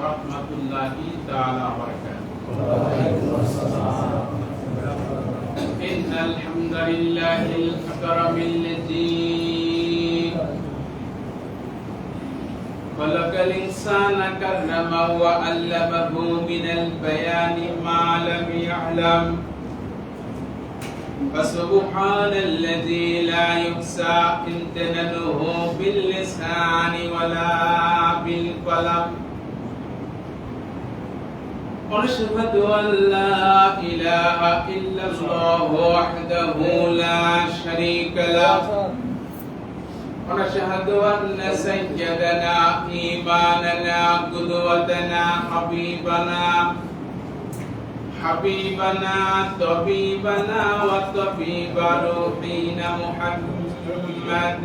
ورحمة الله تعالى وبركاته. إن الحمد لله الأكرم الذي خلق الإنسان كرمه وعلمه من البيان ما لم يعلم. فسبحان الذي لا يحصى امتنانه باللسان ولا بالقلم. ونشهد أن لا إله إلا الله وحده لا شريك له. ونشهد أن سيدنا إيماننا قدوتنا حبيبنا حبيبنا طبيبنا وطبيب روحنا محمد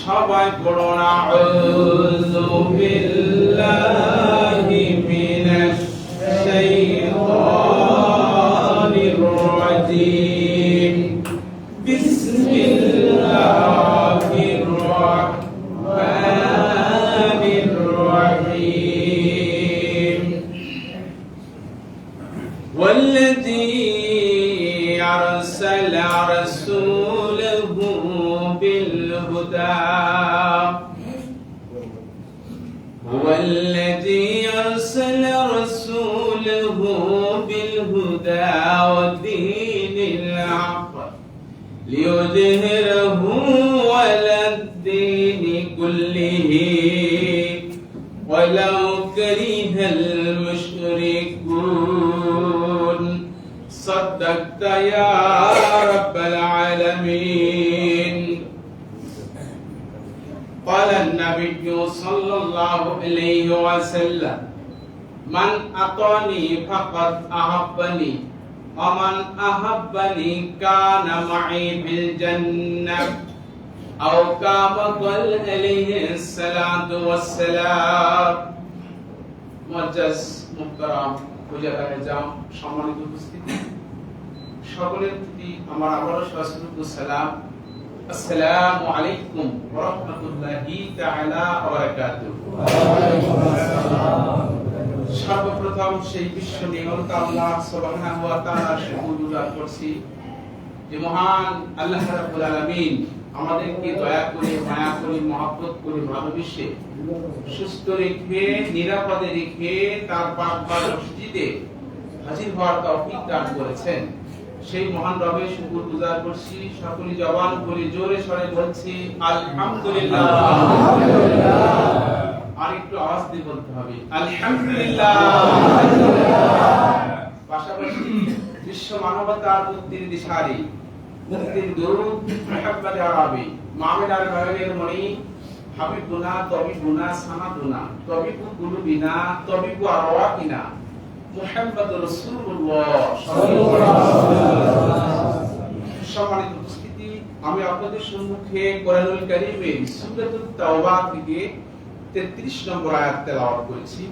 সবাই করোনা আউযু ولو كره المشركون. صدقت يا رب العالمين. قال النبي صلى الله عليه وسلم من أطاني فقد أحبني ومن أحبني كان معي في الجنة. أو كما قال عليه الصلاة والسلام মজ্জাজ মুহতারাম খুজাগারে যাও সম্মানিত উপস্থিতি সকলের প্রতি আমার আবারও সশস্ত্র সালাম আসসালামু আলাইকুম ওয়া রাহমাতুল্লাহি তাআলা ওয়া বারাকাতুহু সর্বপ্রথম সেই বিশ্ব নিয়ন্তা আল্লাহ সুবহানাহু ওয়া তাআলার শুকর গুজার করছি যে মহান আল্লাহ রাব্বুল আলামিন আমাদেরকে দয়া করে মায়া করে মহব্বত করে ভালোবেসে সুস্থ রেখে নিরাপদে রেখে তার পাকবার মসজিদে হাজির হওয়ার তৌফিক দান করেছেন। সেই মহান রবের শুকর গুজার করছি। সকলে জবান করে জোরে সরে বলছি আলহামদুলিল্লাহ। আর একটু আওয়াজ দিয়ে বলতে হবে আলহামদুলিল্লাহ। পাশাপাশি বিশ্ব মানবতার মুক্তির দিশারি মুক্তির দরুদ মুহাম্মদ আরবি। মাহমুদ আর ভাইয়ের মনি হাবিবুনা, তবিবুনা সানাদুনা তবিবু কুলুবিনা, তবিবু আরওয়াহিনা মুহাম্মদ রাসূলুল্লাহ সম্মানিত উপস্থিতি, আমি আপনাদের সম্মুখে কোরআনুল কারীমের সূরাতুত তাওবা থেকে 33 নম্বর আয়াত তেলাওয়াত করেছি।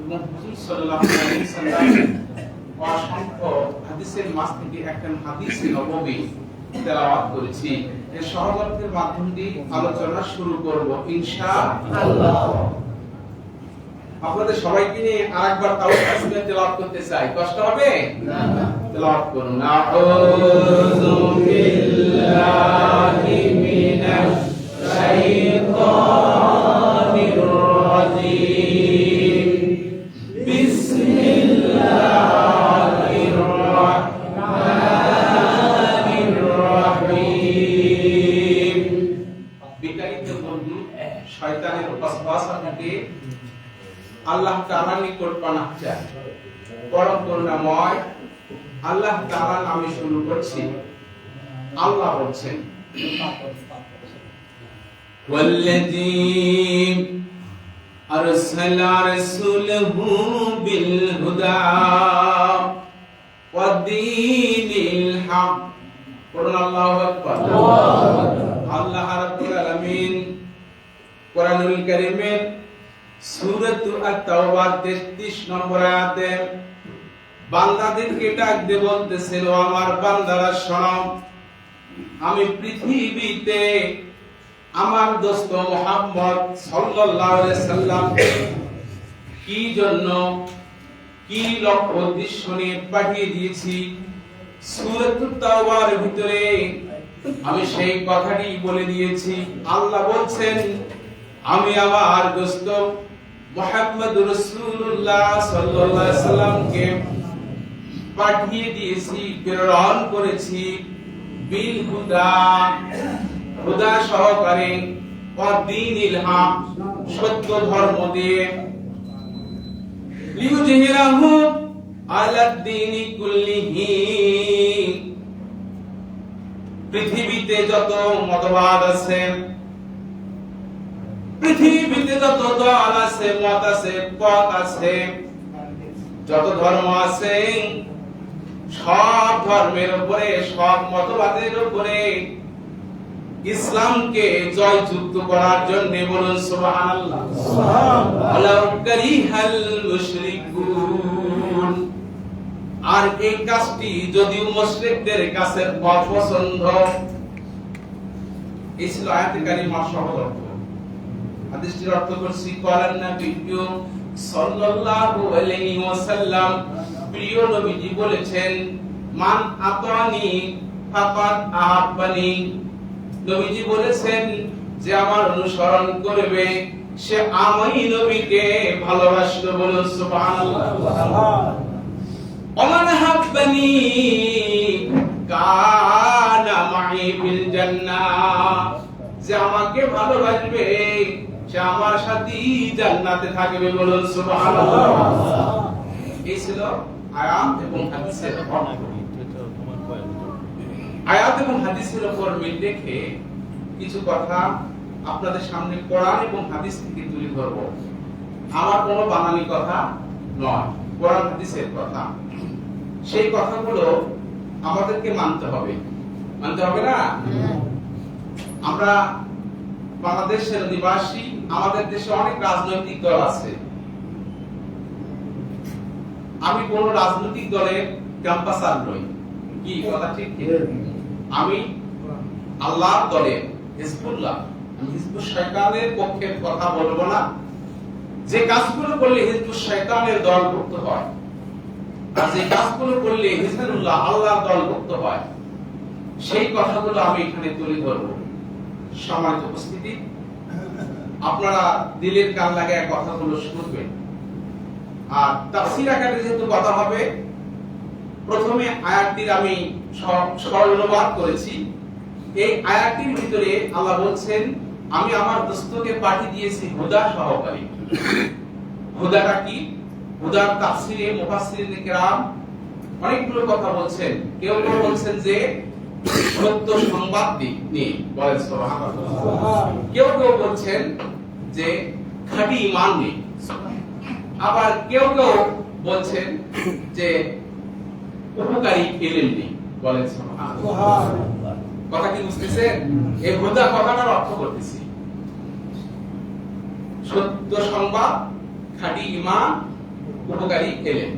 এবং হুজুর সাল্লাল্লাহু আলাইহি সাল্লাম অসংখ্য হাদিসের মাঝ থেকে একটা হাদিস নববী তেলাওয়াত করেছি। এর সহবর্তের মাধ্যম দিয়ে আলোচনা শুরু করব ইনশাআল্লাহ। আপনাদের সবাইকে নিয়ে আরেকবার তাওবা শুনে তেলাওয়াত করতে চাই। কষ্ট হবে? না। তেলাওয়াত করুন। আউযু বিল্লাহি মিনাশ শাইতানির والذي أرسل رسوله بالهدى والدين الحق قلنا الله أكبر আল্লাহ রাব্বুল আলামিন কোরআনুল কারীমের সূরাত আত-তাওবার 33 নম্বর আয়াতে বান্দাদেরকে ডাক দিয়ে বলতেছেন ও আমার বান্দারা শোনো আমি পৃথিবীতে আমার দোস্ত মোহাম্মদ সাল্লাল্লাহু সাল্লাম কি জন্য কি লক্ষ্য উদ্দেশ্য নিয়ে পাঠিয়ে দিয়েছি? সূরাতুত ভিতরে আমি সেই কথাটি বলে দিয়েছি। আল্লাহ বলছেন, আমি আমার দোস্ত মোহাম্মদ রাসূলুল্লাহ সাল্লাল্লাহু আলাইহি সাল্লামকে পাঠিয়ে দিয়েছি, প্রেরণ করেছি। বিল হুদা হুদা সহকারে অদ্দিনিল হক সত্য ধর্ম দিয়ে। লিউজহিরাহু আলা দ্বীনি কুল্লিহি। পৃথিবীতে যত মতবাদ আছে, পৃথিবীতে যত দল আছে, মত আছে, পথ আছে, যত ধর্ম আছে সব ধর্মের উপরে সব মতবাদের উপরে ইসলামকে জয়যুক্ত করার জন্য বলুন সুবহানাল্লাহ। মুশরিকুন। আর এই কাজটি যদিও মুশরিকদের কাছে অপছন্দ এই ছিল আয়াতে সহজ অর্থ। হাদিসটির অর্থ করছি কলান নবী সাল্লাল্লাহু আলাইহি ওয়াসাল্লাম প্রিয় নবীজি বলেছেন, মান আতানি ফাকাদ আহাব্বানি। নবীজি বলেছেন যে, আমার অনুসরণ করবে, সে আমি নবীকে ভালোবাসলো বলুন সুবহানাল্লাহ। ওমান হাব্বানি কানা মাই ফিল জান্নাহ। যে আমাকে ভালোবাসবে, সে আমার সাথে জান্নাতে থাকবে বলুন সুবহানাল্লাহ। এই ছিল আয়াত এবং হাদিসের আয়াত এবং হাদিসের উপর মিল রেখে কিছু কথা আপনাদের সামনে কোরআন এবং হাদিস থেকে তুলে ধরব। আমার কোনো বাঙালি কথা নয় কোরআন হাদিসের কথা। সেই কথাগুলো আমাদেরকে মানতে হবে। মানতে হবে না? আমরা বাংলাদেশের নিবাসী আমাদের দেশে অনেক রাজনৈতিক দল আছে। আমি কোন রাজনৈতিক দলের ক্যাম্পাসার নই। কি, কথা ঠিক আমি আল্লাহর দলের হিজবুল্লাহ, আমি হিজবুল শয়তানের পক্ষের কথা বলব না। যে কাজগুলো করলে হিজবুল শয়তানের দলভুক্ত হয়, আর যে কাজগুলো করলে আল্লাহর হয়, সেই কথাগুলো আমি এখানে তুলে ধরবো। সম্মানিত উপস্থিতি, আপনারা দিলের কান লাগায় কথাগুলো শুনবেন। আর তাফসীর আকারে যেহেতু কথা হবে, প্রথমে আয়াতটির আমি সরল করেছি। এই আয়াতটির ভিতরে আল্লাহ বলছেন, আমি আমার দোস্তকে পাঠিয়ে দিয়েছি হুদা সহকারী। হুদাটা কি? হুদার তাফসিরে মুফাসসিরিন কিরাম অনেকগুলো কথা বলছেন। কেউ কেউ বলছেন যে, সত্য সংবাদ নিয়ে বলেন কেউ কেউ বলছেন যে, খাঁটি ঈমান নেই আবার কেউ কেউ বলছেন যে উপকারী এলেন নেই বলেন কথা কি বুঝতেছেন এই হুদা কথাটার অর্থ করতেছি সত্য সংবাদ, খাঁটি ঈমান উপকারী এলেন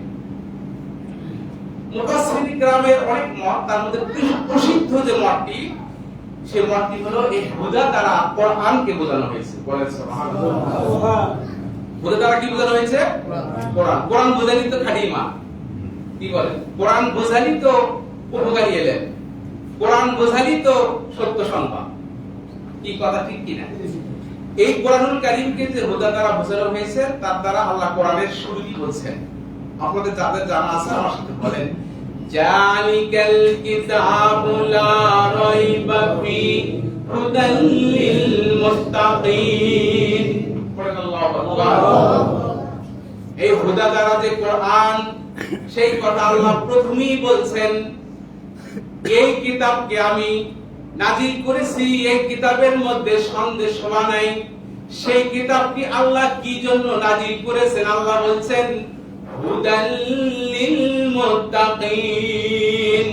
মুফাসসিরিন গ্রামের অনেক মত তার মধ্যে প্রসিদ্ধ যে মতটি সেই মতটি হলো এই হুদা দ্বারা কোরআনকে বোঝানো হয়েছে। বলেন দ্বারা কি বোঝানো হয়েছে? কোরআন। কোরআন বোঝালি তো কি বলেন কোরআন বোঝালি তো উপকারী এলেন কোরআন বোঝালি তো সত্য কি কথা ঠিক কিনা? এই কোরআনুল কারীমকে যে হুদা দ্বারা বোঝানো হয়েছে, তার দ্বারা আল্লাহ কোরআনের শুরুই বলছেন? আপনাদের যাদের জানা আছে, আমার সাথে বলেন। জালিকাল কিতাবু লা রাইবা ফি হুদাল লিল মুত্তাকিন। পড়েন এই হুদা দ্বারা যে কোরআন সেই কথা আল্লাহ প্রথমেই বলছেন এই কিতাবকে আমি নাজিল করেছি এই কিতাবের মধ্যে সন্দেহ নাই। সেই কিতাবটি আল্লাহ কি জন্য নাজিল করেছেন? আল্লাহ বলছেন হুদাল্লিল মুত্তাকিন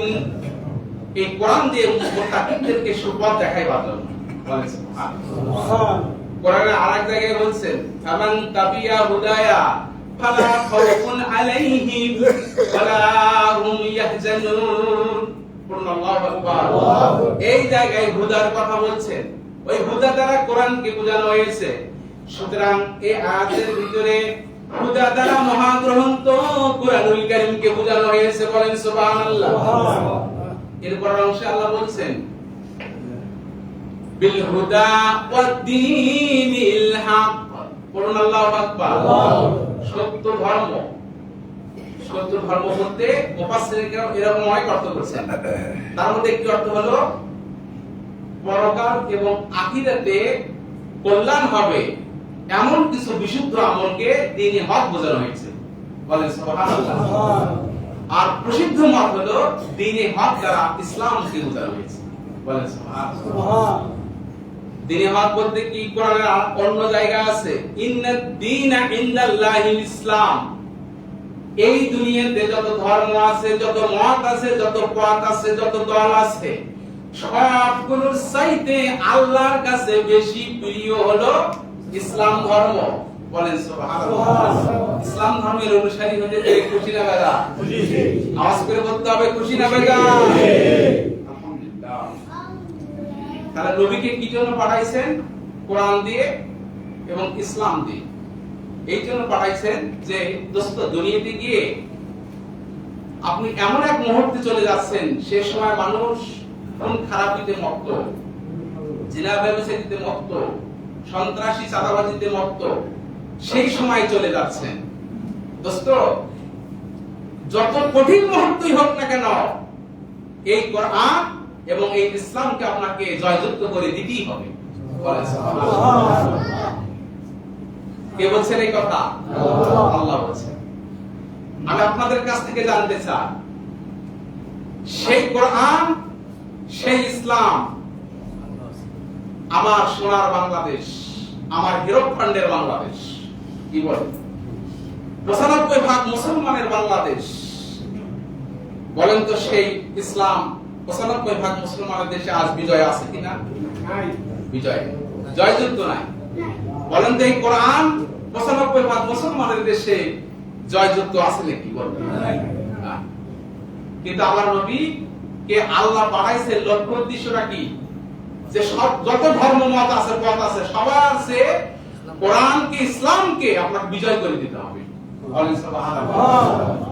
এই কোরআন দিয়ে মুত্তাকিনদেরকে সুপথ জন্য। বলেন সুবহানাল্লাহ। কোরআনে আরেক জায়গায় বলছেন ফামান তাবিয়া হুদায়া ফালা খাউফুন আলাইহিম ওয়ালা হুম ইয়াহজানুন। এই জায়গায় হুদার কথা বলছেন ওই হুদা দ্বারা কোরআনকে বোঝানো হয়েছে। সুতরাং এই আয়াতের ভিতরে হুদা দ্বারা মহাগ্রন্থ কোরআনুল কারীমকে বোঝানো হয়েছে বলেন সুবহানাল্লাহ। এরপর অংশে আল্লাহ বলছেন বিল হুদা ওয়াদ্দীনিল হক। পড়ুন আল্লাহু আকবার। সত্য ধর্ম। সত্য ধর্ম বলতে মুফাসসিরিনরা এরকম অনেক অর্থ করছেন তার মধ্যে একটি অর্থ হলো পরকাল এবং আখিরাতে কল্যাণ হবে এমন কিছু বিশুদ্ধ আমলকে দিনে হক বোঝানো হয়েছে। বলেন সুবহানাল্লাহ। আর প্রসিদ্ধ মত হলো দিনে হক দ্বারা ইসলামকে বোঝানো হয়েছে। বলেন সুবহানাল্লাহ। দিনে হক বলতে কি কোরআনের অন্য জায়গা আছে? ইন্নাদ দীনা ইনদাল্লাহিল ইসলাম। এই দুনিয়াতে যত ধর্ম আছে যত মত আছে যত পথ আছে যত দল আছে সবগুলোর চাইতে আল্লাহর কাছে বেশি প্রিয় হলো ইসলাম ধর্ম। বলেন সুবহানাল্লাহ। ইসলাম ধর্মের অনুসারী খুশি না বেদা আওয়াজ করে বলতে হবে খুশি না বেদা তাহলে নবীকে কি জন্য পাঠাইছেন? কোরআন দিয়ে এবং ইসলাম দিয়ে। এই জন্য পাঠাইছেন যে, দোস্ত, দুনিয়াতে গিয়ে আপনি এমন এক মুহূর্তে চলে যাচ্ছেন, সে সময় মানুষ কোন খারাপিতে মত্ত জিনা ব্যবসায়ীতে মত্ত, সন্ত্রাসী চাঁদাবাজিতে মত্ত, সেই সময় চলে যাচ্ছেন। দোস্ত, যত কঠিন মুহূর্তই হোক না কেন, এই কোরআন এবং এই ইসলামকে আপনাকে জয়যুক্ত করে দিতেই হবে। কে বলছেন এই কথা? আল্লাহ বলছেন। আমি আপনাদের কাছ থেকে জানতে চাই, সেই কোরআন, সেই ইসলাম আমার সোনার বাংলাদেশ, আমার হিরক ফান্ডের বাংলাদেশ। কি বলে? পঁচানব্বই ভাগ মুসলমানের বাংলাদেশ। বলেন তো সেই ইসলাম পঁচানব্বই ভাগ মুসলমানের দেশে আজ বিজয় আছে কিনা? বিজয়। জয়যুক্ত নাই। বলেন তো এই কোরআন পঁচানব্বই ভাগ মুসলমানের দেশে জয়যুক্ত আছে নাকি? বলেন। কিন্তু আল্লাহ নবী কে আল্লাহ পাঠাইছে লক্ষ্য উদ্দেশ্যটা কি? যে সব যত ধর্ম মত আছে পথ আছে সবার কোরআন সে কোরআনকে ইসলামকে আপনাকে বিজয় করে দিতে হবে।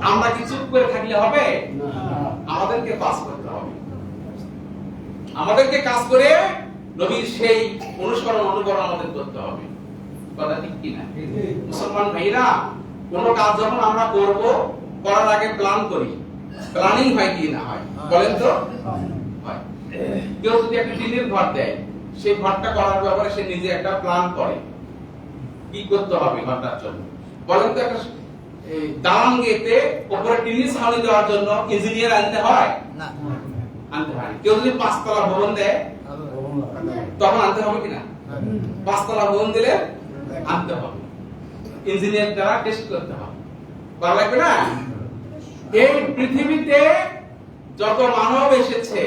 আমরা কি চুপ করে থাকলে হবে? আমাদেরকে পাস হবে আমাদেরকে কাজ করে নবীর সেই অনুসরণ অনুকরণ আমাদের করতে হবে। কথা ঠিক কিনা? মুসলমান ভাইরা কাজ যখন আমরা করব, করার আগে প্ল্যান করি। প্ল্যানিং হয় কি না হয়? বলেন তো? কেউ যদি একটা টিনের ঘর দেয় সেই ঘরটা করার ব্যাপারে সে নিজে একটা প্ল্যান করে। কি করতে হবে ঘরটার জন্য? বলেন তো একটা দালান গেতে ছাউনি দেওয়ার জন্য ইঞ্জিনিয়ার আনতে হয়? আনতে কেউ যদি পাঁচতলা ভবন দেয়, তখন আনতে হবে কিনা? পাঁচতলা ভবন দিলে আনতে হবে। ইঞ্জিনিয়ার দ্বারা টেস্ট করতে হবে। করা লাগবে না? এই পৃথিবীতে যত মানব এসেছে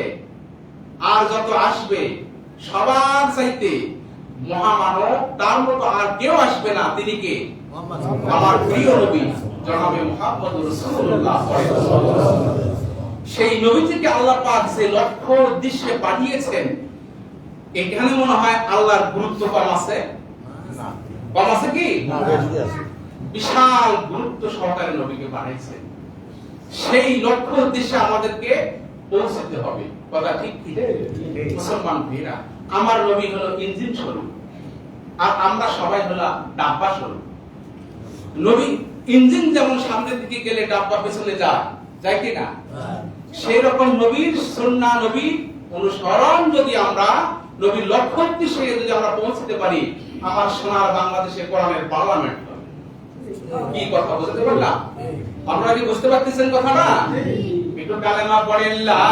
আর যত আসবে, সবার চাইতে মহামানব, তার মতো আর কেউ আসবে না। তিনি কে? আমার প্রিয় নবী, জনাবে মুহাম্মদ রাসূলুল্লাহ। সেই নবীটিকে আল্লাহ পাক যে লক্ষ্য উদ্দেশ্যে পাঠিয়েছেন এখানে মনে হয় আল্লাহর গুরুত্ব কম আছে? কম আছে কি? বিশাল গুরুত্ব সহকারে নবীকে পাঠিয়েছেন। সেই লক্ষ্য উদ্দেশ্যে আমাদেরকে পৌঁছতে হবে। কথা ঠিক কি? মুসলমান ভাইরা আমার নবী হলো ইঞ্জিন স্বরূপ আর আমরা সবাই হলো ডাব্বা স্বরূপ। নবী ইঞ্জিন যেমন সামনের দিকে গেলে ডাব্বা পেছনে যায় যায় কি না? সেই রকম নবীর সন্না নবী অনুসরণ যদি আমরা, নবীর লক্ষ্য উদ্দেশ্যে যদি আমরা পৌঁছতে পারি, আমার সোনার বাংলাদেশে কোরআনের পার্লামেন্ট কি কথা বলতে পারলাম? আপনারা কি বুঝতে পারতেছেন কথাটা? একটু কালেমা পড়েন, লা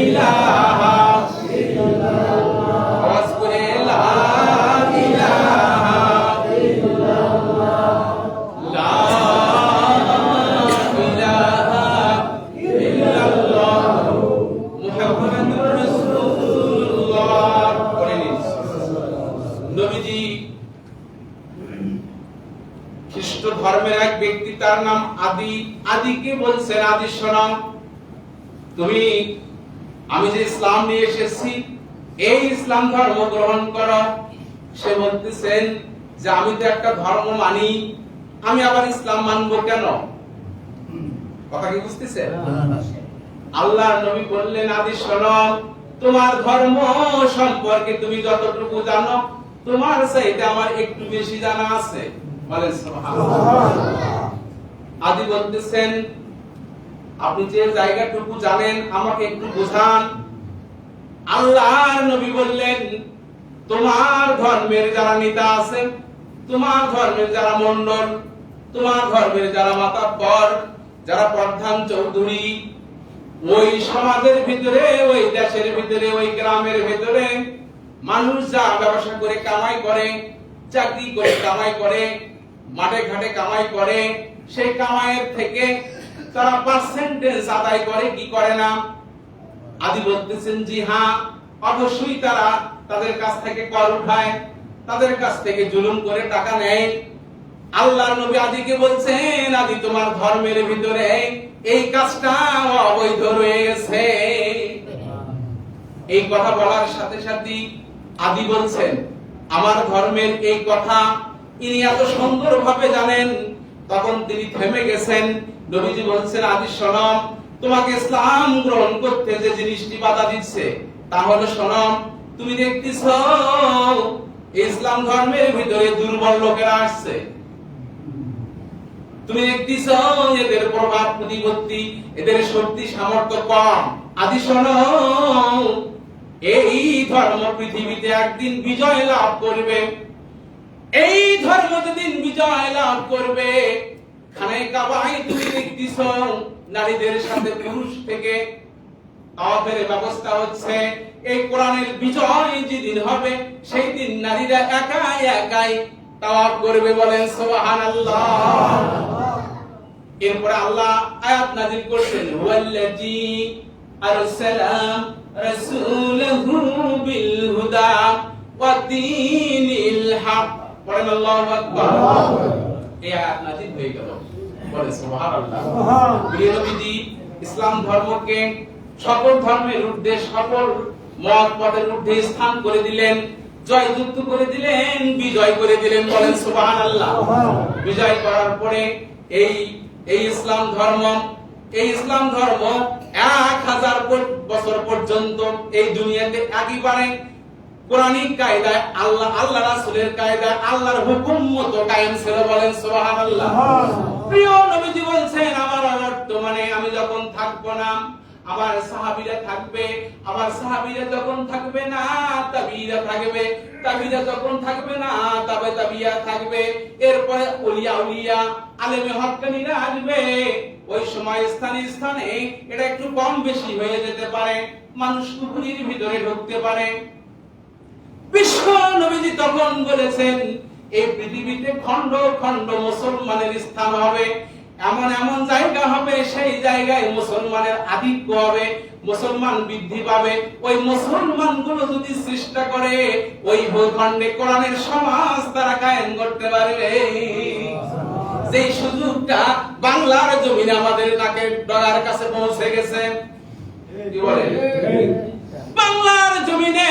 ইলাহা আওয়াজ শোনাও তুমি আমি যে ইসলাম নিয়ে এসেছি এই ইসলাম ধর্ম গ্রহণ করো। সে বলতেছেন যে আমি তো একটা ধর্ম মানি আমি আবার ইসলাম মানবো কেন? কথা কি বুঝতেছেন আল্লাহ নবী বললেন আদি শোনো তোমার ধর্ম সম্পর্কে তুমি যতটুকু জানো তোমার চাইতে আমার একটু বেশি জানা আছে। বলেন আদি বলতেছেন আপনি যে জায়গাটুকু জানেন, আমাকে একটু বোঝান। আল্লাহর নবী বললেন, তোমার ধর্মের যারা নেতা আছে তোমার ধর্মের যারা মন্ডল তোমার ধর্মের যারা মাতাব্বর, যারা প্রধান চৌধুরী, ওই সমাজের ভিতরে, ওই দেশের ভিতরে, ওই গ্রামের ভিতরে মানুষ যা ব্যবসা করে কামাই করে, চাকরি করে কামাই করে, মাঠে ঘাটে কামাই করে, সেই কামাইয়ের থেকে তারা পার্সেন্টেজ আদায় করে, কি করে না? আদি বলতেছেন, জি হ্যাঁ অবশ্যই তারা তাদের কাছ থেকে কর উঠায়, তাদের কাছ থেকে জুলুম করে টাকা নেয়। আল্লাহর নবী আদিকে বলছেন, আদি, তোমার ধর্মের ভিতরে এই কাজটা অবৈধ রয়ে গেছে এই কথা বলার সাথে সাথে আদি বলছেন, আমার ধর্মের এই কথা ইনি এত সুন্দর ভাবে জানেন। তখন তিনি থেমে গেছেন নবীজি বলছেন, আদি সনম, তোমাকে ইসলাম গ্রহণ করতে যে জিনিসটি বাধা দিচ্ছে, তা হলো সনম। তুমি দেখতেছ ইসলাম ধর্মের ভিতরে দুর্বল লোকেরা আসছে। তুমি দেখতেছ, এদের প্রভাব প্রতিপত্তি, এদের শক্তি সামর্থ্য কম। আদি শোনো এই ধর্ম পৃথিবীতে একদিন বিজয় লাভ করবে। এই ধর্ম যেদিন বিজয় লাভ করবে খানে কাবাই তুমি দেখতেছ নারীদের সাথে পুরুষ থেকে তাওয়াফের ব্যবস্থা হচ্ছে, এই কোরআনের বিজয় যেদিন হবে, সেই দিন নারীরা একাই একাই তাওয়াফ করবে বলেন, সুবহানাল্লাহ। এরপরে আল্লাহ আয়াত নাযিল করছেন, হুয়াল্লাযী আরসালা রাসূলাহু বিল হুদা ওয়া দীনিল হক পড়েন আল্লাহু আকবার। এই আয়াত নাযিল হয়ে গেল। বলে সুবহানাল্লাহ। প্রিয় নবীজি ইসলাম ধর্মকে সকল ধর্মের ঊর্ধ্বে সকল মত পথের ঊর্ধ্বে স্থান করে দিলেন জয়যুক্ত করে দিলেন বিজয় করে দিলেন বলেন সুবহানাল্লাহ। বিজয় করার পরে এই এই ইসলাম ধর্ম এই ইসলাম ধর্ম এক হাজার বছর পর্যন্ত এই দুনিয়াতে একেবারে কোরআনিক কায়দায় আল্লাহ আল্লাহ রাসূলের কায়দায় আল্লাহর হুকুম মতো কায়েম ছিল বলেন সুবহানাল্লাহ। প্রিয় নবীজি বলছেন আমার বর্তমানে আমি যখন থাকব না আমার সাহাবীরা থাকবে আমার সাহাবীরা যখন থাকবে না তাবিরা থাকবে তাবিরা যখন থাকবে না তবে তাবিয়া থাকবে। এরপরে ওলিয়া উলিয়া আলেমে হক্কানিরা আসবে ওই সময় স্থানে স্থানে এটা একটু কম বেশি হয়ে যেতে পারে মানুষ কুকুরির ভিতরে ঢুকতে পারে। বিশ্ব নবীজি তখন বলেছেন এই পৃথিবীতে মুসলমানের স্থান হবে এমন এমন জায়গা হবে সেই জায়গায় মুসলমানের আধিক্য হবে মুসলমান বৃদ্ধি পাবে। ওই মুসলমানগুলো যদি চেষ্টা করে ওই ভূখণ্ডে কোরআনের সমাজ তারা কায়েম করতে পারবে। যেই সুযোগটা বাংলার জমিনে আমাদের নাকে ডগার কাছে পৌঁছে গেছে। কি বলে? বাংলার জমিনে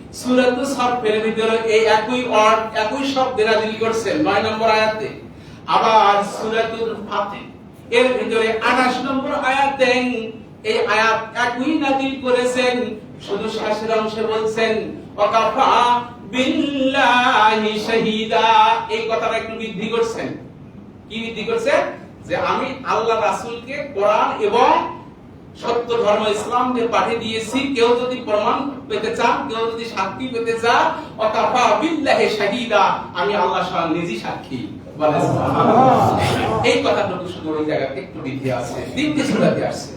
সূরাতুস সফের ভিতরে এই একই অর্থ একই শব্দ নাযিল করছেন 9 নম্বর আয়াতে। আবার সূরাতুল ফাতিহ। এর ভিতরে 28 নম্বর আয়াতে এই আয়াত একই নাযিল করেছেন। শুধু শেষের অংশে বলছেন, ওয়াকাফা বিল্লাহি শাহিদা। এই কথাটা একটু বৃদ্ধি করছেন। কি বৃদ্ধি করছে? যে আমি আল্লাহ রাসূলকে কোরআন এবং সত্য ধর্ম ইসলামকে পাঠিয়ে দিয়েছি। কেউ যদি প্রমাণ পেতে চান কেউ যদি সাক্ষী পেতে চান অকাফা বিল্লাহি শাহিদা, আমি আল্লাহ স্বয়ং নিজেই সাক্ষী। এই কথাটুকু শুধু ওই জায়গাতে একটু বৃদ্ধি আছে দ্বিতীয় সুরাতে আসছে।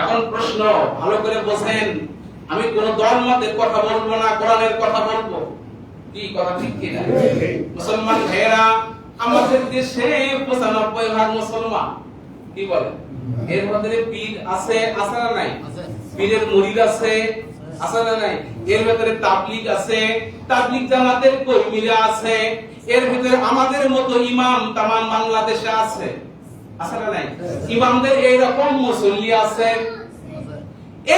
এখন প্রশ্ন, ভালো করে বোঝেন। আমি কোন মতের কথা বলব না, কোরআনের কথা বলব? কি কথা ঠিক কিনা? মুসলমান ভাইয়েরা, আমাদের দেশে পঁচানব্বই ভাগ মুসলমান। কি বলে এর মধ্যে পীর আছে আছে না নাই? পীরের মুরিদ আছে আছে না নাই? এর ভেতরে তাবলিগ আছে, তাবলিগ জামাতের কর্মীরা আছে, এর ভিতরে আমাদের মতো ইমাম তামাম বাংলাদেশে আছে আছে না নাই? ইমামদের এইরকম মুসল্লি আছে।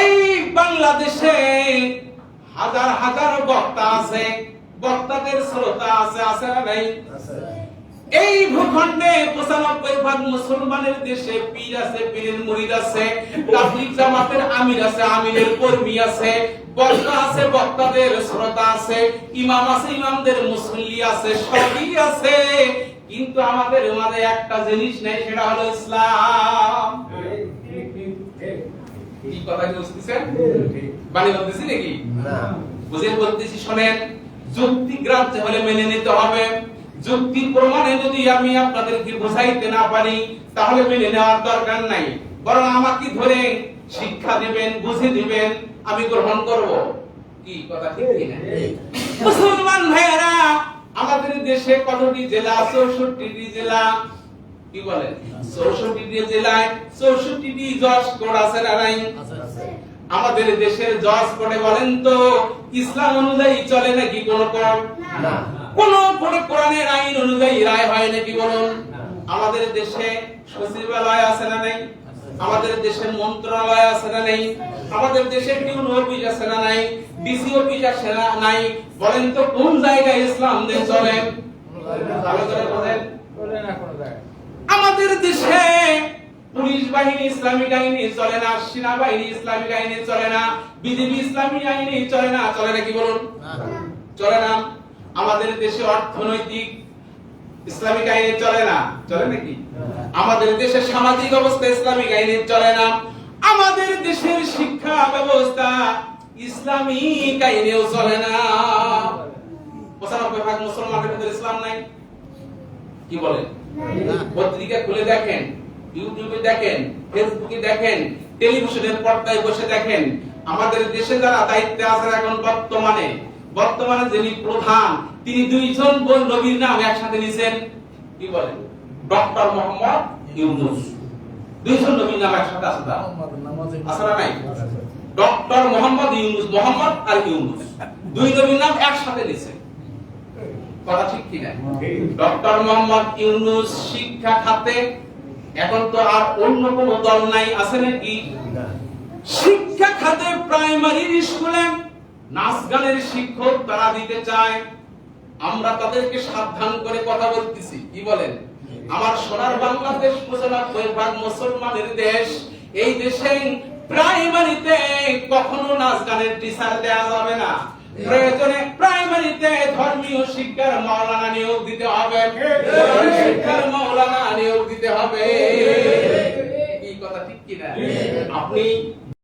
এই বাংলাদেশে হাজার হাজার বক্তা আছে, বক্তাদের শ্রোতা আছে আছে না নাই? এই ভূখণ্ডে পঁচানব্বই ভাগ মুসলমানের দেশে পীর আছে পীরের মুরিদ আছে তাবলিগ জামাতের আমির আছে আমিরের কর্মী আছে বক্তা আছে বক্তাদের শ্রোতা আছে ইমাম আছে ইমামদের মুসল্লি আছে সবই আছে। কিন্তু আমাদের মাঝে একটা জিনিস নেই সেটা হলো ইসলাম। কি কথা বুঝতেছেন? বাণী বলতেছি নাকি? বুঝে বলতেছি শোনেন যুক্তি গ্রাহ্য হলে মেনে নিতে হবে। যুক্তি প্রমাণে যদি আমি আপনাদেরকে বোঝাইতে না পারি তাহলে মেনে নেওয়ার দরকার নাই। বরং আমাকে ধরে শিক্ষা দিবেন বুঝে দিবেন আমি গ্রহণ করব। কি কথা ঠিক কি না? মুসলমান ভাইয়েরা আমাদের দেশে কতটি জেলা? চৌষট্টি জেলা। কি বলেন চৌষট্টি জেলায় চৌষট্টি জজ কোড আছে না নাই? আমাদের দেশের জজ কোডে বলেন তো ইসলাম অনুযায়ী চলে নাকি কোন কোড? কোন কোরআনের আইন অনুযায়ী রায় হয় নাকি বলুন? আমাদের দেশে সচিবালয় আছে না নাই? আমাদের দেশে মন্ত্রণালয় আছে না নাই? আমাদের দেশে টিউন অফিস আছে না নাই? ডিসি অফিস আছে না নাই? বলেন তো কোন জায়গায় ইসলাম দেশ চলে? আমাদের দেশে পুলিশ বাহিনী ইসলামিক আইনি চলে না, সেনাবাহিনী ইসলামিক আইনি চলে না বিজেপি ইসলামিক আইনি চলে না চলে না কি বলুন? চলে না। আমাদের দেশে অর্থনৈতিক ইসলামিক আইনে চলে না। চলে নাকি? আমাদের দেশে সামাজিক অবস্থা ইসলামিক আইনে চলে না। আমাদের দেশের শিক্ষা ব্যবস্থা ইসলামিক আইনেও চলে না। পঁচানব্বই ভাগ মুসলমানের ভিতরে ইসলাম নাই। কি বলেন পত্রিকা খুলে দেখেন, ইউটিউবে দেখেন, ফেসবুকে দেখেন, টেলিভিশনের পর্দায় বসে দেখেন। আমাদের দেশে যারা দায়িত্বে আছেন এখন বর্তমানে বর্তমানে যিনি প্রধান তিনি দুইজন বোন নবীর নাম একসাথে নিছেন কি বলেন? ডক্টর মোহাম্মদ ইউনুস। দুইজন নবীর নাম একসাথে আছে তার। আছে নাই? ডক্টর মোহাম্মদ ইউনুস মোহাম্মদ আর ইউনুস। দুই নবীর নাম একসাথে নিছেন। কথা ঠিক কিনা? ডক্টর মোহাম্মদ ইউনুস শিক্ষা খাতে এখন তো আর অন্য কোন দল নাই আছে নাকি? শিক্ষা খাতে প্রাইমারি স্কুলে নাচ গানের শিক্ষক তারা দিতে চায়। আমরা তাদেরকে সাবধান করে কথা বলতেছি। কি বলেন? আমার সোনার বাংলাদেশ পঁচানব্বই ভাগ মুসলমানের দেশ, এই দেশে প্রাইমারিতে কখনো নাচ গানের টিচার দেওয়া যাবে না। প্রয়োজনে প্রাইমারিতে ধর্মীয় শিক্ষার মাওলানা নিয়োগ দিতে হবে। শিক্ষার মাওলানা নিয়োগ দিতে হবে। কি কথা, ঠিক কিনা? আপনি